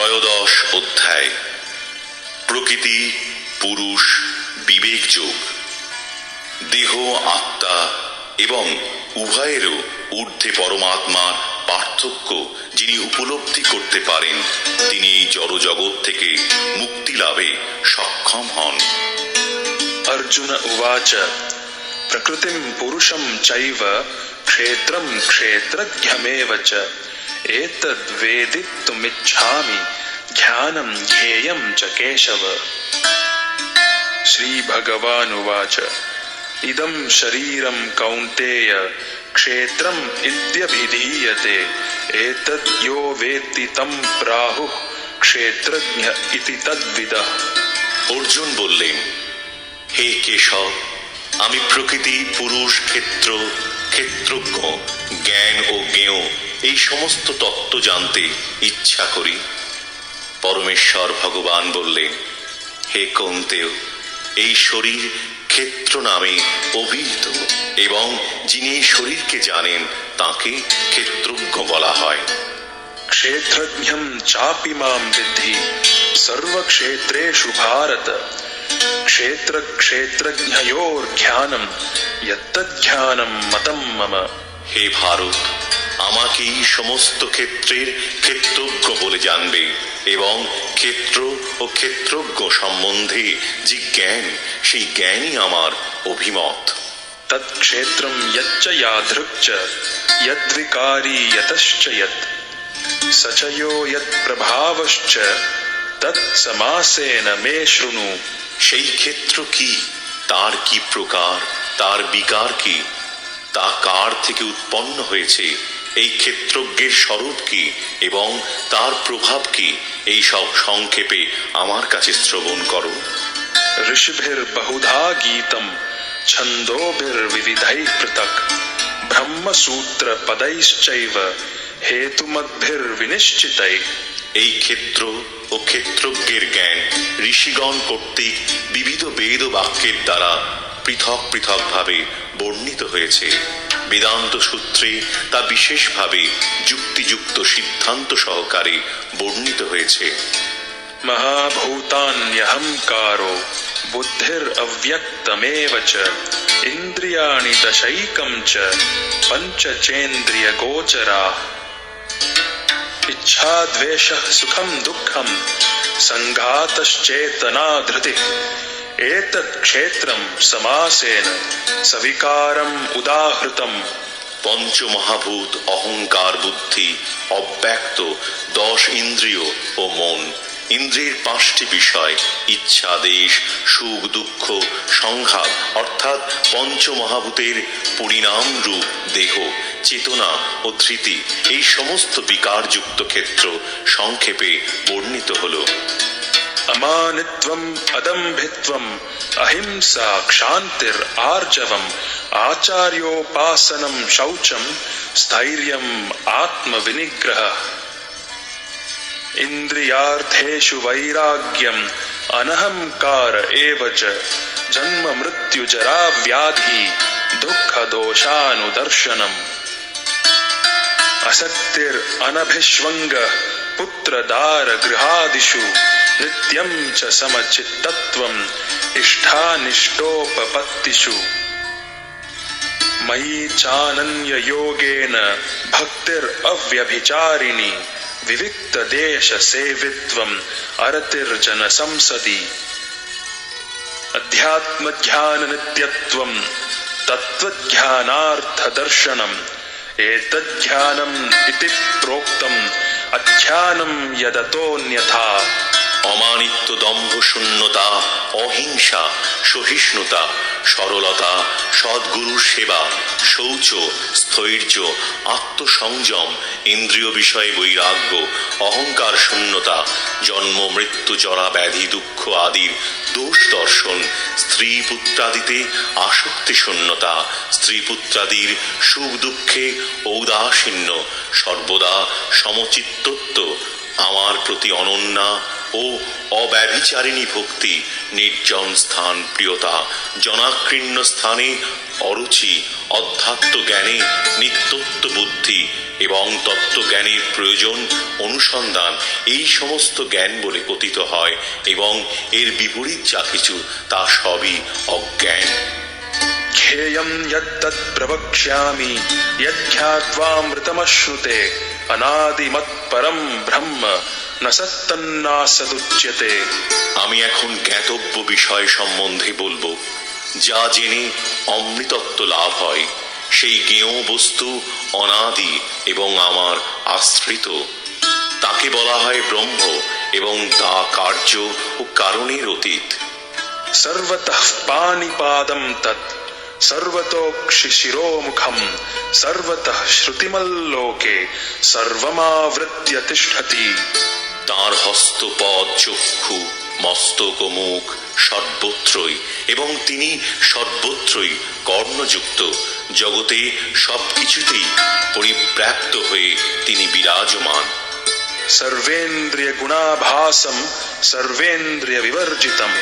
ত্রয়োদশ অধ্যায়। প্রকৃতি, পুরুষ, বিবেক যোগ। দেহ, আত্মা এবং উভয়েরও ঊর্ধ্বে পরমাত্মার পার্থক্য যিনি উপলব্ধি করতে পারেন, তিনি এই জড়জগৎ থেকে মুক্তি লাভে সক্ষম হন। অর্জুন উবাচ, প্রকৃতিম পুরুষম চৈব, ক্ষেত্রম ক্ষেত্রজ্ঞমেব চ। एतद्वेदितुमिच्छामि ज्ञानं ज्ञेयं च केशव श्रीभगवानुवाच इदं शरीरं कौन्तेय क्षेत्रम् इत्यभिधीयते एतद् यो वेत्ति तं प्राहुः क्षेत्रज्ञ इति तद्विदः অর্জুন বললেন হে কেশব আমি প্রকৃতি পুরুষ ক্ষেত্র ক্ষেত্রজ্ঞ জ্ঞান ও জ্ঞেয় এই সমস্ত তত্ত্ব জানতে ইচ্ছা করি। পরমেশ্বর ভগবান বললেন হে কন্তেও এই শরীর ক্ষেত্র নামে অভিহিত এবং যিনি এই শরীরকে জানেন তাকে ক্ষেত্রজ্ঞ বলা হয়। ক্ষেত্রজ্ঞম চাপি মাম বিদ্ধি সর্বক্ষেত্রেষু ভারত। ক্ষেত্র ক্ষেত্রজ্ঞয়োর ধ্যানম মতম মম। হে ভারত আমাকেই সমস্ত ক্ষেত্রের ক্ষেত্রজ্ঞ বলে জানবে এবং ক্ষেত্র ও ক্ষেত্রজ্ঞ সম্বন্ধে যে জ্ঞান সেই জ্ঞানই আমার অভিমত। তৎক্ষেত্রম যচ্চ ইয়াদৃক্চ যদ্বিকারী যতশ্চ যত সচয়ো যত প্রভাবশ্চ তৎসমাসেন মে শুনু সেই ক্ষেত্র কি? তার কি প্রকার? তার বিকার কি? তা কার থেকে উৎপন্ন হয়েছে? এই ক্ষেত্রজ্ঞের স্বরূপ কি এবং তার প্রভাব কি এই সব সংক্ষেপে আমার কাছে শ্রবণ করো ऋषिभिर्बहुधा गीतं छन्दोभिर्विविधैः पृथक् ब्रह्मसूत्रपदैश्चैव हेतुमद्भिर्विनिश्चितैः এই ক্ষেত্র ও ক্ষেত্রজ্ঞের জ্ঞান ঋষিগণ কর্তৃক বিবিধ বেদ ও বাক্যের দ্বারা পৃথক পৃথকভাবে বর্ণিত হয়েছে বেদান্ত সূত্রে তা বিশেষভাবে যুক্তিযুক্ত সিদ্ধান্ত সহকারে বর্ণিত হয়েছে। মহাভূতান্যহংকারো বুদ্ধির অব্যক্তমেব চ, ইন্দ্রিয়াণি দশৈকম চ পঞ্চচেন্দ্রিয় গোচরা ইচ্ছা দ্বেষ সুখম দুঃখম সংঘাতশ্চেতনা ধৃতি एतत् क्षेत्रं समासेन सविकारम् उदाहृतम् পঞ্চমহাভূত অহংকার বুদ্ধি অব্যক্ত দশ ইন্দ্রিয় ও মন ইন্দ্রিয়ের পাঁচটি বিষয় ইচ্ছা দেশ সুখ দুঃখ সংঘাত অর্থাৎ পঞ্চমহাভূতের পরিণাম রূপ দেহ চেতনা ও ধৃতি এই সমস্ত বিকারযুক্ত ক্ষেত্র সংক্ষেপে বর্ণিত হলো अमानित्वम अदम्भित्वम अहिंसा क्षांतिर आर्जवम आचार्योपासनम शौचम स्थैर्यम आत्मविनिग्रह। इंद्रियार्थेषु वैराग्यम अनहंकार एव जन्म मृत्यु जरा व्याधि दुख दोषानुदर्शनम। असक्तिर अनभिष्वंग पुत्र दार गृहादिषु। नित्यं च समचित्तत्वम् इष्टानिष्टोपपत्तिषु मयि चानन्ययोगेन भक्तिरव्यभिचारिणि विविक्तदेशसेवित्वम् अरतिर्जनसंसदि। अध्यात्मज्ञाननित्यत्वम् तत्त्वज्ञानार्थदर्शनम् एतज्ज्ञानम् इति प्रोक्तम्। अध्यानम् यदतोऽन्यथा অমানিত্য দম্ভ শূন্যতা, অহিংসা সহিষ্ণুতা, সরলতা সদ্গুরু সেবা, শৌচ, স্থৈর্য, আত্মসংযম, ইন্দ্রিয় বিষয়ে বৈরাগ্য, অহংকার শূন্যতা, জন্ম, মৃত্যু, জরা, ব্যাধি, দুঃখ আদির দোষ দর্শন, স্ত্রী পুত্রাদিতে আসক্তি শূন্যতা, স্ত্রী পুত্রাদির সুখ দুঃখে ঔদাসীন্য, সর্বদা সমচিত্তত্ব, আমার প্রতি অনন্যা ও অব্যভিচারিণী ভক্তি নির্জন স্থান প্রিয়তা জনাকীর্ণ স্থানে অরুচি অধ্যাত্ম জ্ঞানে নিত্যত্ব বুদ্ধি এবং তত্ত্বজ্ঞানের প্রয়োজন অনুসন্ধান এই সমস্ত জ্ঞান বলে কথিত হয় এবং এর বিপরীত যা কিছু তা সবই অজ্ঞান ध्येयं यत्तत् प्रवक्ष्यामि यद्ध्यात्वामृतमश्नुते अनादिमत्परं ब्रह्म न सत्तन्नासदुच्यते আমি এখন জ্ঞাতব্য বিষয় সম্বন্ধে বলব যা জেনে অমৃতত্ব লাভ হয়। সেই জ্ঞেয় বস্তু অনাদি এবং আমার আশ্রিত। তাকে বলা হয় ব্রহ্ম এবং তা কার্য ও কারণের অতীত। সর্বতঃ পানিপাদম তৎ সর্বতোক্ষি শিরোমুখম সর্বতঃ শ্রুতিমল্লোকে সর্বমাবৃত্য তিষ্ঠতি। তাঁর হস্তপদ চক্ষু মস্তক ও মুখ সর্বত্রই এবং তিনি সর্বত্রই কর্ণযুক্ত। জগতে সবকিছুতেই পরিব্যাপ্ত হয়ে তিনি বিরাজমান। সর্বেন্দ্রিয় গুণাভাসম সর্বেন্দ্রিয় বিবর্জিতম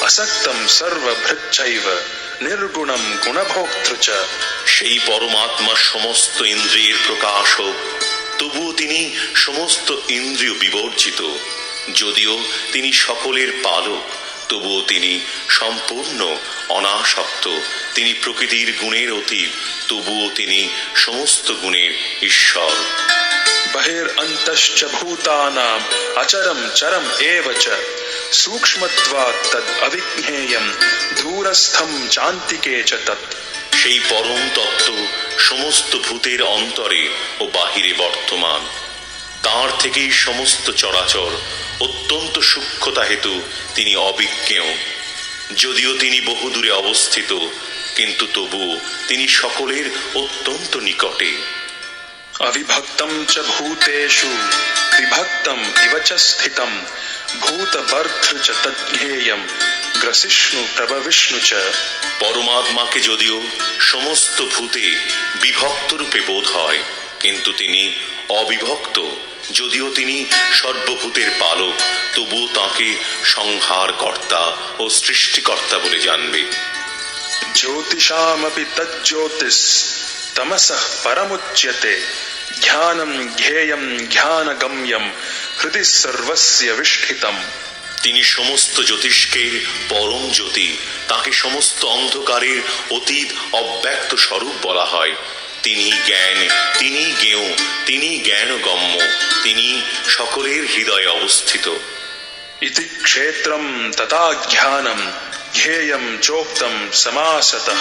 অসক্তম সর্বভৃচ্ছৈব নির্গুণম গুণভোক্তৃ সেই পরমাত্মা সমস্ত ইন্দ্রিয়ের প্রকাশক। তবুও তিনি সমস্ত ইন্দ্রিয় বিবর্জিত। যদিও তিনি সকলের পালক, তবুও তিনি সম্পূর্ণ অনাসক্ত। তিনি প্রকৃতির গুণের অতীত, তবুও তিনি সমস্ত গুণের ঈশ্বর। বহির অন্তশ্চ ভূতানাম অচরম চরম এব চ। সূক্ষ্মত্বাৎ তদ্ অবিজ্ঞেয়ম দূরস্থম চান্তিকে চ তৎ। সেই পরম তত্ত্ব সমস্ত ভূতের অন্তরে ও বাহিরে বর্তমান। তার থেকেই সমস্ত চরাচর অত্যন্ত সূক্ষ্মতা হেতু তিনি অবিজ্ঞেয়। যদিও তিনি বহুদূরে অবস্থিত, কিন্তু তবু তিনি সকলের অত্যন্ত নিকটে। অবিভক্তম চ ভূতেষু, বিভক্তম ইব স্থিতম ভূত বর্থ চ তজ্ঞেয়ম। গ্রাসিষ্ণু প্রভাবিষ্ণু চ। পরমাত্মাকে যদিও সমস্ত ভূতে বিভক্ত রূপে বোধ হয় কিন্তু তিনি অবিভক্ত। যদিও তিনি সর্বভূতের পালক তবুও তাঁকে সংহারকর্তা ও সৃষ্টিকর্তা বলে জানবে। জ্যোতিষামপি তজ্জ্যোতিষ তমসঃ পরমুচ্যতে ধ্যানম ধ্যেয়ম ধ্যানগম্যম হৃদি সর্বস্য বিষ্ঠিতম তিনি সমস্ত জ্যোতিষকে পরম জ্যোতি তাকে সমস্ত অন্ধকারের অতীত অব্যক্ত স্বরূপ বলা হয়। তিনি জ্ঞান তিনি জ্ঞেয় তিনি জ্ঞানগম্য তিনি সকলের হৃদয়ে অবস্থিত। ইতি ক্ষেত্রম তথা জ্ঞানম ধ্যেয়ম চোক্তম সমাসত।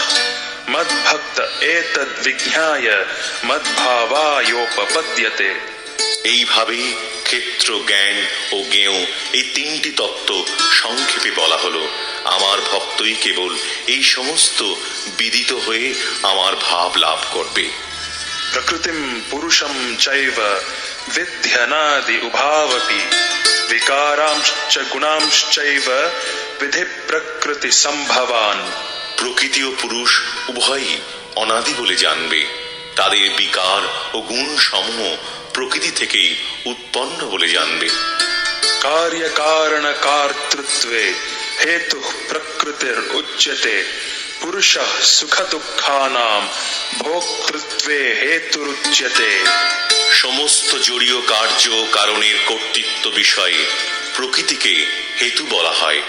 মদ্ভক্ত এতদ্বিজ্ঞায় মদ্ভাবায়োপপদ্যতে। এইভাবেই ক্ষেত্র জ্ঞান ও জ্ঞেয় এই তিনটি তত্ত্ব সংক্ষেপে বলা হলো। আমার ভক্তই কেবল এই সমস্ত বিদিত হয়ে আমার ভাব লাভ করবে। প্রকৃতিম পুরুষম চৈব বিধ্যানাদি উভাবপি বিকারাংশ্চ গুণাংশ্চৈব বিধি প্রকৃতি সম্ভবান। প্রকৃতি ও পুরুষ উভয়ই অনাদি বলে জানবে। তাদের বিকার ও গুণ সমূহ প্রকৃতি থেকেই উৎপন্ন বলে জানবে कार्यकारणकार्तृत्वे हेतुः प्रकृतिरुच्यते पुरुषः सुखदुःखानां भोक्तृत्वे हेतुरुच्यते সমস্ত জড়ীয় কার্য কারণের কর্তৃত্ব বিষয়ে প্রকৃতিকে হেতু বলা হয়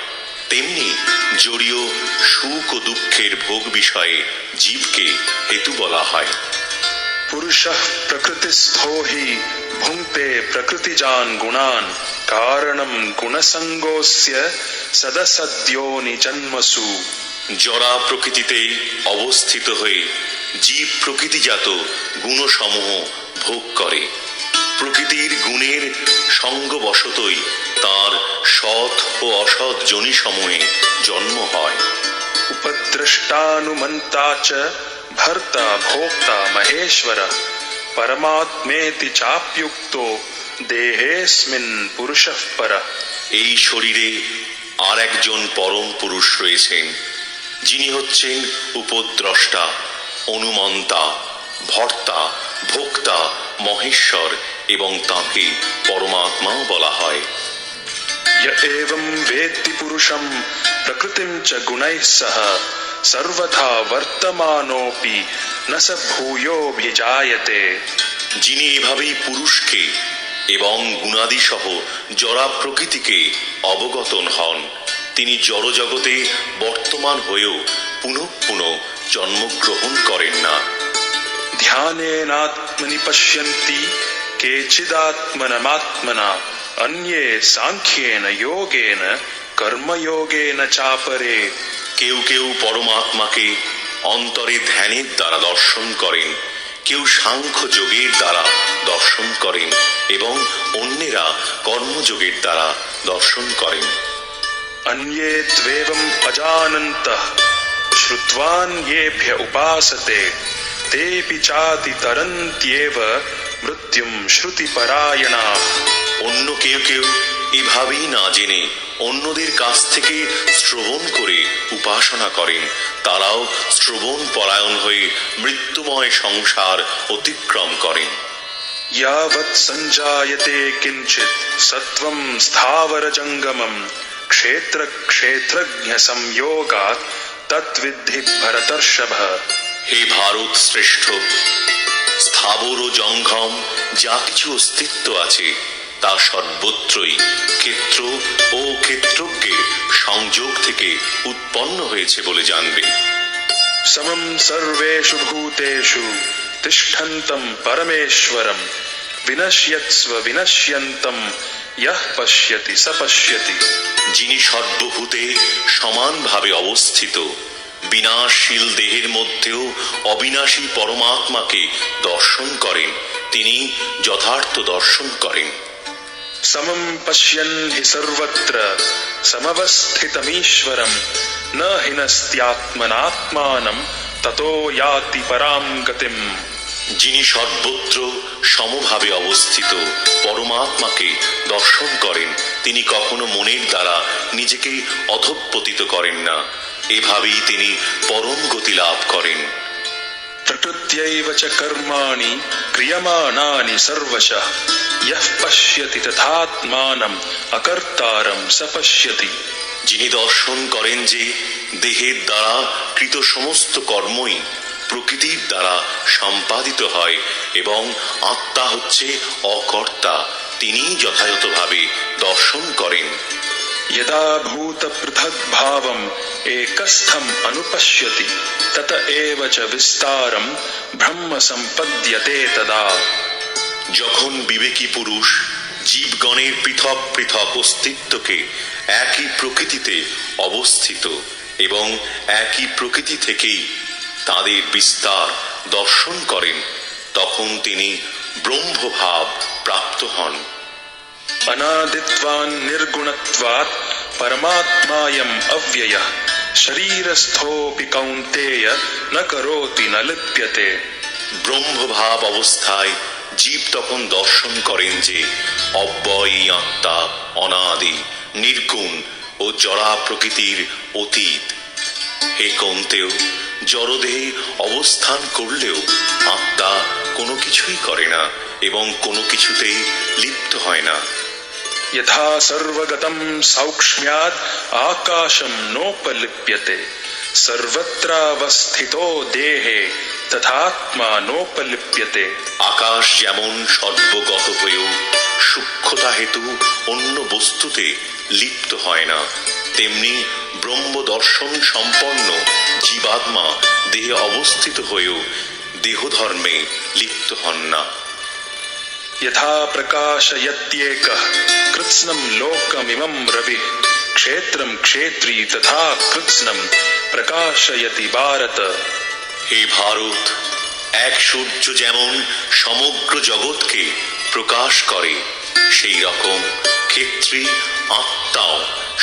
তেমনি জড়ীয় সুখ ও দুঃখের ভোগ বিষয়ে জীবকে হেতু বলা হয় পুরুষঃ প্রকৃতিস্থ হি ভুঙ্ক্তে প্রকৃতিজান গুণান কারণম গুণসঙ্গস্য সদসদ্যো নিজন্মসু জরা প্রকৃতিতে অবস্থিত হয়ে জীব প্রকৃতিজাত গুণসমূহ ভোগ করে প্রকৃতির গুণের সঙ্গবশতই তার সৎ ও অসৎ জনিসমূহে জন্ম হয়। উপদ্রষ্টানুমন্তা ধর্তা ভোক্তা ಮಹೇಶ್ವರ ಪರಮಾತ್ಮೇತಿ ಚಾಪ್ಯುಕ್ತೋ ದೇಹೇಸ್ಮಿನ್ পুরুষ পরা এই শরীরে আর একজন পরম পুরুষ রয়েছেন যিনি হচ্ছেন উপদ্রষ্টা অনুমন্তা ভর্তা ভোক্তা মহেশ্বর এবং তাঁকে পরমাত্মা বলা হয়। এবং বেদি পুরুষম প্রকৃতিম চ গুণাই সহ সর্বথা বর্তমানোপি না স ভূয়োভিজায়তে যিনি এভাবেই পুরুষকে এবং গুণাদি সহ জরা প্রকৃতিকে অবগতন হন তিনি জড়জগতে বর্তমান হয়েও পুনঃ পুনঃ জন্মগ্রহণ করেন না। ধ্যানেনাত্মনি পশ্যন্তি কেচিদাত্মনমাত্মনা অন্যে সাংখ্যেন যোগেন কর্মযোগেন চাপরে। কেউ কেউ পরমাত্মাকে অন্তরে ধ্যানের দ্বারা দর্শন করেন কেউ সাংখ্য যোগের দ্বারা দর্শন করেন এবং অন্যেরা কর্মযোগের দ্বারা দর্শন করেন। অন্যে দ্বেবম অজানন্ত শ্রুতবান ইয়েভ্য উপাসতে তেপি চাতি তরন্ত্যেব মৃত্যুম শ্রুতিপরায়ণা। অন্য কেউ কেউ এভাবেই না জেনে অন্যদের কাছ থেকে শ্রবণ করে উপাসনা করেন তারাও শ্রবণ পরায়ণ হয়ে মৃত্যুময় সংসার অতিক্রম করেন यावत् सञ्जायते किञ्चित् सत्त्वं स्थावरजङ्गमम् क्षेत्रक्षेत्रज्ञसंयोगात् तद्विद्धि भरतर्षभ হে ভারত শ্রেষ্ঠ স্থাবর ও জঙ্গম যা কিছু অস্তিত্ব আছে তা সর্বত্রই ক্ষেত্র ও ক্ষেত্রজ্ঞের সংযোগ থেকে উৎপন্ন হয়েছে বলে জানবে। সমম সর্বেষু ভূতেষু তিষ্ঠন্তম পরমেশ্বরম বিনশ্যৎস্ব বিনশ্যন্তম ইয়াহ পশ্যতি স পশ্যতি। যিনি সর্বভূতে সমানভাবে অবস্থিত বিনাশশীল দেহের মধ্যেও অবিনাশী পরমাত্মাকে দর্শন করেন তিনি যথার্থ দর্শন করেন। समं पश्यन् हि सर्वत्र समवस्थितमीश्वरं न हिनस्त्यात्मनात्मानं ततो याति परां गतिम् যিনি সর্বত্র সমভাবে অবস্থিত পরমাত্মাকে দর্শন করেন তিনি কখনো মনের দ্বারা নিজেকে অধঃপতিত করেন না এভাবেই তিনি পরম গতি লাভ করেন প্রকৃত্যৈব চ কর্মাণি ক্রিয়মাণানি সর্বশঃ ইহ পশ্যতি তথাত্মানম অকর্তারম সপশ্যতি যিনি দর্শন করেন যে দেহের দ্বারা কৃত সমস্ত কর্মই প্রকৃতির দ্বারা সম্পাদিত হয় এবং আত্মা হচ্ছে অকর্তা তিনি যথাযথভাবে দর্শন করেন। यदा भूतपृथग्भावम् एकस्थम् अनुपश्यति तत एव च विस्तारम् ब्रह्म सम्पद्यते तदा যখন বিবেকী পুরুষ জীবগণের পৃথক পৃথক অস্তিত্বকে একই প্রকৃতিতে অবস্থিত এবং একই প্রকৃতি থেকেই তাদের বিস্তার দর্শন করেন তখন তিনি ব্রহ্মভাব প্রাপ্ত হন अनादित्वान् निर्गुणत्वात् परमात्मायम् अव्ययः शरीरस्थोऽपि कौन्तेय न करोति न लिप्यते ব্রহ্মভাব অবস্থায় জীব তখন দর্শন করেন যে অব্যয়ী আত্মা অনাদি নির্গুণ ও জড়া প্রকৃতির অতীত হে কন্তেও জড়দেহে অবস্থান করলেও আত্মা কোনো কিছুই করে না এবং কোনো কিছুতেই লিপ্ত হয় না यथा सर्वगतं सौक्ष्म्यात् आकाशं नोपलिप्यते सर्वत्रावस्थितो देहे तथात्मा नोपलिप्यते আকাশ যেমন সর্বগত হয়েও সূক্ষ্মতা হেতু অন্য বস্তুতে লিপ্ত হয় না তেমনি ব্রহ্ম দর্শন সম্পন্ন জীবাত্মা দেহে অবস্থিত হয়েও দেহধর্মে লিপ্ত হন না यथा प्रकाशयत्येकः कृत्स्नं लोकमिमं रविः क्षेत्रं क्षेत्री तथा कृत्स्नं प्रकाशयति भारत হে ভারত এক সূর্য যেমন সমগ্র জগৎকে প্রকাশ করে সেই রকম ক্ষেত্রী আত্মাও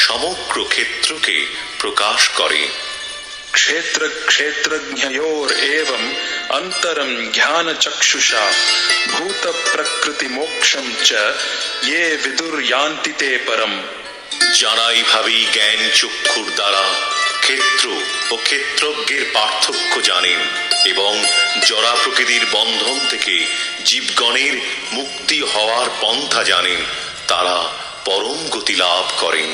সমগ্র ক্ষেত্রকে প্রকাশ করে क्षेत्र क्षेत्रज्ञयोरेवम् अन्तरं ज्ञानचक्षुषा भूतप्रकृतिमोक्षं च ये विदुर्यान्ति ते परम् যারা এইভাবেই জ্ঞান চক্ষুর দ্বারা ক্ষেত্র ও ক্ষেত্রজ্ঞের পার্থক্য জানেন এবং জরা প্রকৃতির বন্ধন থেকে জীবগণের মুক্তি হওয়ার পন্থা জানেন তারা পরম গতি লাভ করেন